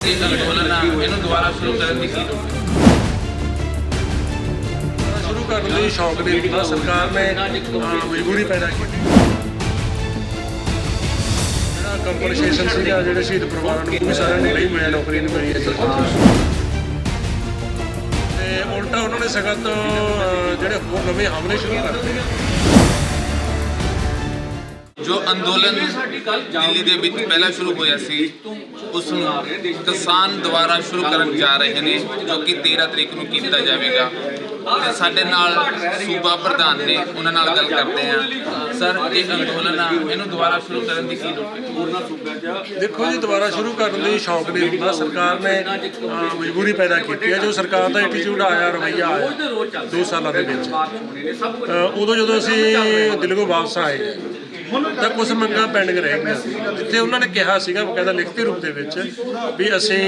ਇਹ ਅੰਦੋਲਨ ਆ ਇਹਨੂੰ ਦੁਬਾਰਾ ਸ਼ੁਰੂ ਕਰਨ ਦੀ ਕੀ ਲੋੜ ਹੈ? ਸ਼ੁਰੂ ਕਰਨ ਲਈ ਸ਼ੌਕ ਨਹੀਂ ਹੁੰਦਾ ਸਰਕਾਰ ਨੇ ਅਹ, ਮਜਬੂਰੀ ਪੈਦਾ ਕੀਤੀ। ਜਿਹੜਾ ਕੰਪਨਸੇਸ਼ਨ ਸੀਗਾ ਜਿਹੜੇ ਸ਼ਹੀਦ ਪਰਿਵਾਰਾਂ ਨੂੰ ਉਹ ਵੀ ਸਾਰਿਆਂ ਨੂੰ ਨਹੀਂ ਮਿਲਿਆ ਨੌਕਰੀ ਨਹੀਂ ਮਿਲੀ ਹੈ ਤੇ ਉਲਟਾ ਉਹਨਾਂ ਨੇ ਸਗਤ ਅਹ, ਜਿਹੜੇ ਹੋਰ ਨਵੇਂ ਹਮਲੇ ਸ਼ੁਰੂ ਕਰ ਦਿੱਤੇ। ਜੋ ਅੰਦੋਲਨ ਦਿੱਲੀ ਦੇ ਵਿੱਚ ਪਹਿਲਾਂ ਸ਼ੁਰੂ ਹੋਇਆ ਸੀ ਉਸ ਨੂੰ ਕਿਸਾਨ ਦੁਬਾਰਾ ਸ਼ੁਰੂ ਕਰਨ ਜਾ ਰਹੇ ਨੇ, ਜੋ ਕਿ 13 ਤਰੀਕ ਨੂੰ ਕੀਤਾ ਜਾਵੇਗਾ। ਸਾਡੇ ਨਾਲ ਸੂਬਾ ਪ੍ਰਧਾਨ ਨੇ, ਉਹਨਾਂ ਨਾਲ ਗੱਲ ਕਰਦੇ ਆ ਸਰ, ਇਹ ਅੰਦੋਲਨ ਆ, ਇਹਨੂੰ ਦੁਬਾਰਾ ਸ਼ੁਰੂ ਕਰਨ ਦੀ ਕੀ ਲੋੜ ਦੇਖੋ ਜੀ, ਦੁਬਾਰਾ ਸ਼ੁਰੂ ਕਰਨ ਲਈ ਸ਼ੌਕ ਨਹੀਂ ਹੁੰਦਾ। ਸਰਕਾਰ ਨੇ ਮਜਬੂਰੀ ਪੈਦਾ ਕੀਤੀ ਹੈ। ਜੋ ਸਰਕਾਰ ਦਾ ਐਟੀਟਿਊਡ ਆਇਆ, ਰਵਈਆ ਆਇਆ, ਦੋ ਸਾਲਾਂ ਦੇ ਵਿੱਚ ਉਦੋਂ ਜਦੋਂ ਅਸੀਂ ਦਿੱਲੀ ਵਾਪਸ ਆਏ ਤਾਂ ਕੁਝ ਮੰਗਾਂ ਪੈਂਡਿੰਗ ਰਹਿ ਗਈਆਂ। ਜਿੱਥੇ ਉਹਨਾਂ ਨੇ ਕਿਹਾ ਸੀਗਾ ਬਕਾਇਦਾ ਲਿਖਤੀ ਰੂਪ ਦੇ ਵਿੱਚ ਵੀ ਅਸੀਂ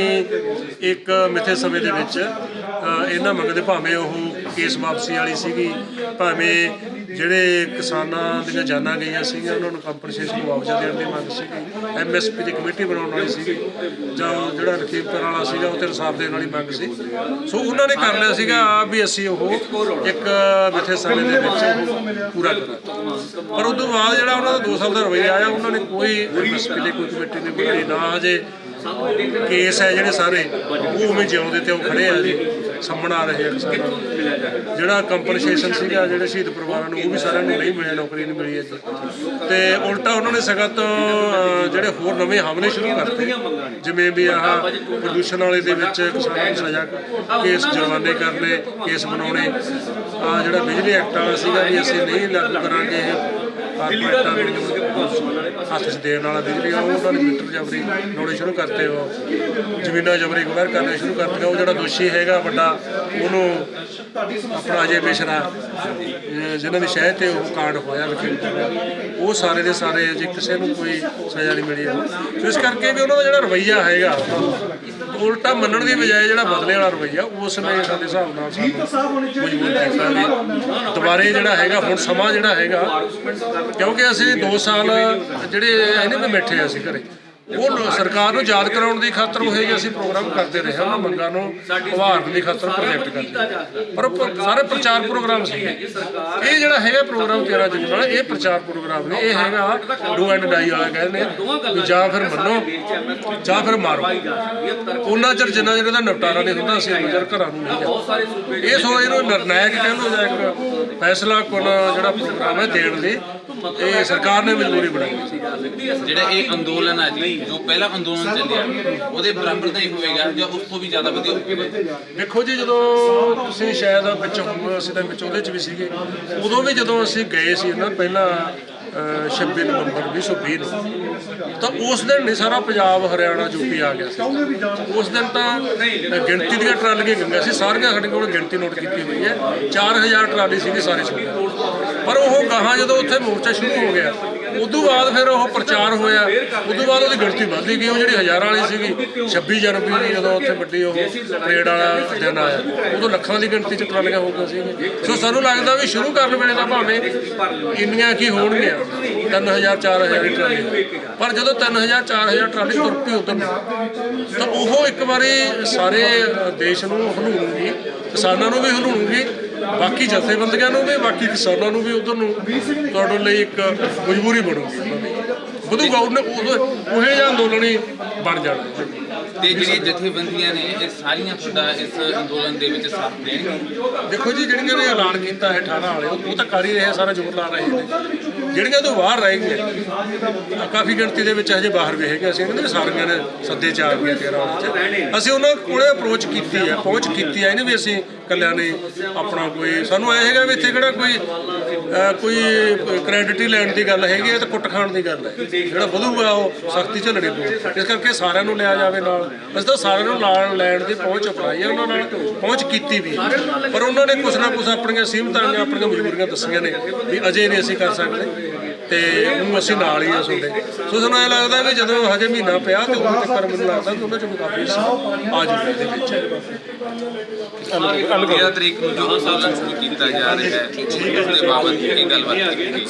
ਇੱਕ ਮਿੱਥੇ ਸਮੇਂ ਦੇ ਵਿੱਚ ਇਹਨਾਂ ਮੰਗਾਂ ਦੇ ਭਾਵੇਂ ਉਹ ਕੇਸ ਵਾਪਸੀ ਵਾਲੀ ਸੀਗੀ, ਭਾਵੇਂ ਜਿਹੜੇ ਕਿਸਾਨਾਂ ਦੀਆਂ ਜਾਨਾਂ ਗਈਆਂ ਸੀਗੀਆਂ, ਉਹਨਾਂ ਨੂੰ ਕੰਪਨਸੇਸ਼ਨ ਮੁਆਵਜ਼ਾ ਦੇਣ ਦੀ ਮੰਗ ਸੀਗੀ ਐਮਐਸਪੀ ਦੀ ਕਮੇਟੀ ਬਣਾਉਣ ਵਾਲੀ ਸੀਗੀ, ਜਾਂ ਉਹ ਜਿਹੜਾ ਰਕੀਬਤਰ ਵਾਲਾ ਸੀਗਾ, ਉਹ ਤੇ ਇਨਸਾਫ ਦੇਣ ਵਾਲੀ ਮੰਗ ਸੀ। ਸੋ ਉਹਨਾਂ ਨੇ ਕਰ ਲਿਆ ਸੀਗਾ ਵੀ ਅਸੀਂ ਉਹ ਇੱਕ ਮਿੱਥੇ ਸਮੇਂ ਦੇ ਵਿੱਚ ਪੂਰਾ ਕਰਾਂਗੇ। ਪਰ ਉਸ ਤੋਂ ਬਾਅਦ ਜਿਹੜਾ ਉਹਨਾਂ ਦਾ 2 ਸਾਲ ਦਾ ਰਵੱਈਆ ਆਇਆ, ਉਹਨਾਂ ਨੇ ਕੋਈ ਐਮਐਸਪੀ ਦੀ ਕੋਈ ਕਮੇਟੀ ਨਹੀਂ ਬਣਾਈ, ਨਾ ਹਜੇ ਕੇਸ ਹੈ ਜਿਹੜੇ ਸਾਰੇ, ਉਹ ਉਵੇਂ ਜਿਉਂਦੇ ਤੇ ਉਹ ਖੜੇ ਆ ਜੀ, ਸਾਹਮਣੇ ਆ ਰਹੇ ਆ ਕਿਸਾਨਾਂ ਜਿਹੜਾ ਕੰਪਨਸੇਸ਼ਨ ਸੀਗਾ, ਜਿਹੜੇ ਸ਼ਹੀਦ ਪਰਿਵਾਰਾਂ ਨੂੰ, ਉਹ ਵੀ ਸਾਰਿਆਂ ਨੂੰ ਨਹੀਂ ਮਿਲਿਆ, ਨੌਕਰੀ ਨਹੀਂ ਮਿਲੀ ਹੈ ਤੇ ਉਲਟਾ ਉਹਨਾਂ ਨੇ ਸਗਤ ਜਿਹੜੇ ਹੋਰ ਨਵੇਂ ਹਮਲੇ ਸ਼ੁਰੂ ਕਰਤੇ। ਜਿਵੇਂ ਵੀ ਆਹ ਪ੍ਰਦੂਸ਼ਣ ਵਾਲੇ ਦੇ ਵਿੱਚ ਕਿਸਾਨਾਂ ਨੂੰ ਸਜ਼ਾ, ਕੇਸ ਜੁਰਮਾਨੇ ਕਰਨੇ, ਕੇਸ ਬਣਾਉਣੇ। ਆ ਜਿਹੜਾ ਬਿਜਲੀ ਐਕਟ ਵਾਲਾ ਸੀਗਾ ਵੀ ਅਸੀਂ ਨਹੀਂ ਲਾਗੂ ਕਰਾਂਗੇ ਇਹ। ਕਾਰਪੋਰੇਟਾਂ ਨੂੰ ਹੱਥ 'ਚ ਦੇਣ ਵਾਲਾ ਬਿਜਲੀ ਉਹ ਉਹਨਾਂ ਨੇ ਮੀਟਰ ਜਬਰੀ ਲਾਉਣੇ ਸ਼ੁਰੂ ਕਰਤੇ ਉਹ। ਜ਼ਮੀਨਾਂ ਜਬਰੀ ਗੁਜ਼ਰ ਕਰਨੇ ਸ਼ੁਰੂ ਕਰਤੀਆਂ। ਉਹ ਜਿਹੜਾ ਦੋਸ਼ੀ ਹੈਗਾ ਵੱਡਾ ਉਹਨੂੰ ਆਪਣਾ ਅਜੇ ਮਿਸ਼ਰਾ ਜਿਨ੍ਹਾਂ ਦੀ ਸ਼ਹਿਦ ਤੇ ਉਹ ਕਾਂਡ ਹੋਇਆ ਲਖੀਮਪੁਰ ਉਹ ਸਾਰੇ ਦੇ ਸਾਰੇ ਜੇ ਕਿਸੇ ਨੂੰ ਕੋਈ ਸਜ਼ਾ ਨਹੀਂ ਮਿਲੀ। ਸੋ ਇਸ ਕਰਕੇ ਵੀ ਉਹਨਾਂ ਦਾ ਜਿਹੜਾ ਰਵੱਈਆ ਹੈਗਾ ਉਲਟਾ ਮੰਨਣ ਦੀ ਬਜਾਏ ਜਿਹੜਾ ਬਦਲੇ ਵਾਲਾ ਰਵੱਈਆ ਉਸ ਨੇ ਸਾਡੇ ਹਿਸਾਬ ਨਾਲ ਮਜਬੂਰ ਕੀਤਾ ਵੀ ਦੁਬਾਰੇ ਜਿਹੜਾ ਹੈਗਾ ਹੁਣ ਸਮਾਂ ਜਿਹੜਾ ਹੈਗਾ ਕਿਉਂਕਿ ਅਸੀਂ 2 ਸਾਲ ਜਿਹੜੇ ਇਹਨੇ ਵੀ ਬੈਠੇ ਆ ਅਸੀਂ ਘਰੇ। ਉਹ ਲ- ਸਰਕਾਰ ਨੂੰ ਯਾਦ ਕਰਾਉਣ ਦੀ ਖਾਤਰ ਉਹ ਜਿਹੇ ਅਸੀਂ ਪ੍ਰੋਗਰਾਮ ਕਰਦੇ ਰਹੇ ਹਾਂ, ਉਹਨਾਂ ਮੰਗਾਂ ਨੂੰ ਉਭਾਰਨ ਦੀ ਖਾਤਰ ਪ੍ਰੋਜੈਕਟ ਕਰਦੇ ਪਰ ਉਹ ਪ- ਸਾਰੇ ਪ੍ਰਚਾਰ ਪ੍ਰੋਗਰਾਮ ਸੀ ਇਹ ਜਿਹੜਾ ਹੈਗਾ ਪ੍ਰੋਗਰਾਮ 13 ਜੂਨ ਵਾਲਾ, ਇਹ ਪ੍ਰਚਾਰ ਪ੍ਰੋਗਰਾਮ ਨੇ। ਇਹ ਹੈਗਾ ਡੂ ਐਂਡ ਡਾਈ ਵਾਲਾ ਕਹਿੰਦੇ ਨੇ ਵੀ ਜਾਂ ਫਿਰ ਮੰਨੋ, ਜਾਂ ਫਿਰ ਮਾਰੋ। ਉਹਨਾਂ ਚਿਰ ਜਿੰਨਾ ਜਿਹੜਾ ਦਾ ਨਿਪਟਾਰਾ ਨਹੀਂ ਹੁੰਦਾ, ਅਸੀਂ ਉਹਨਾਂ ਚਿਰ ਘਰਾਂ ਨੂੰ ਨਹੀਂ ਜਾਂਦੇ। ਇਹ ਸੋ ਇਹਨੂੰ ਨਿਰਣਾਇਕ ਕਹਿੰਦੇ ਜਾਂ ਇੱਕ ਫੈਸਲਾ ਕੋਲ ਜਿਹੜਾ ਪ੍ਰੋਗਰਾਮ ਹੈ ਦੇਣ ਲਈ ਇਹ ਸਰਕਾਰ ਨੇ ਮਜਬੂਰੀ ਬਣਾਈ ਸੀ। ਜਿਹੜਾ ਇਹ ਅੰਦੋਲਨ ਆ ਜੀ ਜੋ ਪਹਿਲਾ ਅੰਦੋਲਨ ਚੱਲਿਆ ਉਹਦੇ ਬਰਾਬਰ ਦਾ ਹੀ ਹੋਵੇਗਾ ਜਾਂ ਉਸ ਤੋਂ ਵੀ ਜ਼ਿਆਦਾ ਵਧੀਆ ਹੋਵੇਗਾ ਦੇਖੋ ਜੀ ਜਦੋਂ ਤੁਸੀਂ ਸ਼ਾਇਦ ਵਿੱਚ ਅਸੀਂ ਤਾਂ ਵਿੱਚ ਉਹਦੇ ਚ ਵੀ ਸੀਗੇ ਉਦੋਂ ਵੀ ਜਦੋਂ ਅਸੀਂ ਗਏ ਸੀ ਨਾ ਪਹਿਲਾਂ ਅਹ, 26 ਨਵੰਬਰ 2020 ਨੂੰ ਤਾਂ ਉਸ ਦਿਨ ਨਹੀਂ ਸਾਰਾ ਪੰਜਾਬ ਹਰਿਆਣਾ ਯੂਪੀ ਆ ਗਿਆ ਸੀ। ਉਸ ਦਿਨ ਤਾਂ ਗਿਣਤੀ ਦੀਆਂ ਟਰਾਲੀਆਂ ਗਈਆਂ ਸੀ ਸਾਰੀਆਂ ਸਾਡੇ ਕੋਲ ਗਿਣਤੀ ਨੋਟ ਕੀਤੀ ਹੋਈ ਹੈ। 4000 ਟਰਾਲੀ ਸੀਗੀ ਸਾਰੇ ਸੂਬੇ ਪਰ ਉਹ ਗਾਹਾਂ ਜਦੋਂ ਉੱਥੇ ਮੋਰਚਾ ਸ਼ੁਰੂ ਹੋ ਗਿਆ, ਉਦੋਂ ਬਾਅਦ ਫਿਰ ਉਹ ਪ੍ਰਚਾਰ ਹੋਇਆ, ਉਦੋਂ ਬਾਅਦ ਉਹਦੀ ਗਿਣਤੀ ਵੱਧਦੀ ਗਈ ਉਹ ਜਿਹੜੀ ਹਜ਼ਾਰਾਂ ਵਾਲੀ ਸੀਗੀ 26 ਜਨਵਰੀ ਦੀ ਜਦੋਂ ਉੱਥੇ ਵੱਡੀ ਉਹ ਪਰੇਡ ਵਾਲਾ ਦਿਨ ਆਇਆ, ਉਦੋਂ ਲੱਖਾਂ ਦੀ ਗਿਣਤੀ ਚ ਟਰਾਲੀਆਂ ਹੋ ਗਈਆਂ ਸੀ। ਸੋ ਸਾਨੂੰ ਲੱਗਦਾ ਵੀ ਸ਼ੁਰੂ ਕਰਨ ਵੇਲੇ ਤਾਂ ਭਾਵੇਂ ਇੰਨੀਆਂ ਕੀ ਹੋਣਗੀਆਂ 3000 4000 ਦੀ ਟਰਾਲੀ। ਪਰ ਜਦੋਂ 3000 4000 ਟਰਾਲੀ ਤੁਰ ਪਈ ਉਦੋਂ ਤਾਂ ਉਹ ਇੱਕ ਵਾਰੀ ਸਾਰੇ ਦੇਸ਼ ਨੂੰ ਹਲੂਣਗੀ ਕਿਸਾਨਾਂ ਨੂੰ ਵੀ ਹਲੂਣਗੀ ਬਾਕੀ ਜਥੇਬੰਦੀਆਂ ਨੂੰ ਵੀ, ਬਾਕੀ ਕਿਸਾਨਾਂ ਨੂੰ ਵੀ ਉਧਰ ਨੂੰ ਤੁਹਾਡੇ ਲਈ ਇੱਕ ਮਜਬੂਰੀ ਬਣੂਗੀ ਉਹਨਾਂ ਦੀ ਵਧੂਗਾ, ਉਹਨੇ ਉਹ ਉਹ ਜਿਹਾ ਅੰਦੋਲਨ ਹੀ ਬਣ ਜਾਣਾ ਤੇ ਜਿਹੜੀਆਂ ਜਥੇਬੰਦੀਆਂ ਨੇ ਇਹ ਸਾਰੀਆਂ ਤੁਹਾਡਾ ਇਸ ਅੰਦੋਲਨ ਦੇ ਵਿੱਚ ਸਾਥ ਦੇਣਗੀਆਂ ਦੇਖੋ ਜੀ ਜਿਹੜੀਆਂ ਨੇ ਐਲਾਨ ਕੀਤਾ ਹੈ 18 ਵਾਲੇ ਉਹ ਤਾਂ ਕਰ ਹੀ ਰਹੇ ਸਾਰਾ ਜ਼ੋਰ ਲਾ ਰਹੇ ਨੇ। ਜਿਹੜੀਆਂ ਤੋਂ ਬਾਹਰ ਰਹਿ ਗਈਆਂ ਕਾਫੀ ਗਿਣਤੀ ਦੇ ਵਿੱਚ ਹਜੇ ਬਾਹਰ ਵੀ ਹੈਗੇ ਅਸੀਂ ਕਹਿੰਦੇ ਸਾਰੀਆਂ ਨੇ ਸੱਦੇ ਚ ਆ ਗਈਆਂ 13 ਵਾਲੇ ਚ ਅਸੀਂ ਉਹਨਾਂ ਕੋਲੇ ਅਪਰੋਚ ਕੀਤੀ ਹੈ ਪਹੁੰਚ ਕੀਤੀ ਹੈ ਇਹਨੇ ਵੀ ਅਸੀਂ ਕੱਲਿਆਂ ਨੇ ਆਪਣਾ ਕੋਈ ਸਾਨੂੰ ਐ ਹੈਗਾ ਵੀ ਇੱਥੇ ਕਿਹੜਾ ਕੋਈ ਕੋਈ ਕ੍ਰੈਡਿਟ ਹੀ ਲੈਣ ਦੀ ਗੱਲ ਹੈਗੀ ਹੈ ਤੇ ਕੁੱਟ ਖਾਣ ਦੀ ਗੱਲ ਹੈ। ਜਿਹੜਾ ਵਧੂਗਾ ਉਹ ਸਖਤੀ ਝੱਲਣੀ ਪਊ। ਇਸ ਕਰਕੇ ਸਾਰਿਆਂ ਨੂੰ ਲਿਆ ਜਾਵੇ ਨਾਲ। ਅਸੀਂ ਤਾਂ ਸਾਰਿਆਂ ਨੂੰ ਨਾਲ ਲੈਣ ਦੀ ਪਹੁੰਚ ਅਪਣਾਈ ਹੈ ਉਹਨਾਂ ਨਾਲ, ਪਹੁੰਚ ਕੀਤੀ ਵੀ। ਪਰ ਉਹਨਾਂ ਨੇ ਕੁਛ ਨਾ ਕੁਛ ਆਪਣੀਆਂ ਸੀਮਤਾਂ ਨੇ ਆਪਣੀਆਂ ਮਜਬੂਰੀਆਂ ਦੱਸੀਆਂ ਨੇ ਵੀ ਅਜੇ ਨਹੀਂ ਅਸੀਂ ਕਰ ਸਕਦੇ। ਤੇ ਉਹ ਅਸੀਂ ਨਾਲ ਹੀ ਆ ਤੁਹਾਡੇ। ਸੋ ਸਾਨੂੰ ਇਹ ਲੱਗਦਾ ਵੀ ਜਦੋਂ ਹਜੇ ਮਹੀਨਾ ਪਿਆ ਤੇ ਉਦੋਂ ਤੱਕ ਮੈਨੂੰ ਲੱਗਦਾ ਕਿ ਉਹਨਾਂ ਚ ਮੁਕਾਬਲੇ ਆ ਜੂਗਾ ਇਹਦੇ ਵਿੱਚ। 13 ਤਰੀਕ ਨੂੰ ਜੋ ਅੰਦੋਲਨ ਸ਼ੁਰੂ ਕੀਤਾ ਜਾ ਰਿਹਾ ਹੈ ਉਸ ਦੇ ਬਾਬਤ ਕੀ ਗੱਲਬਾਤ ਕੀਤੀ?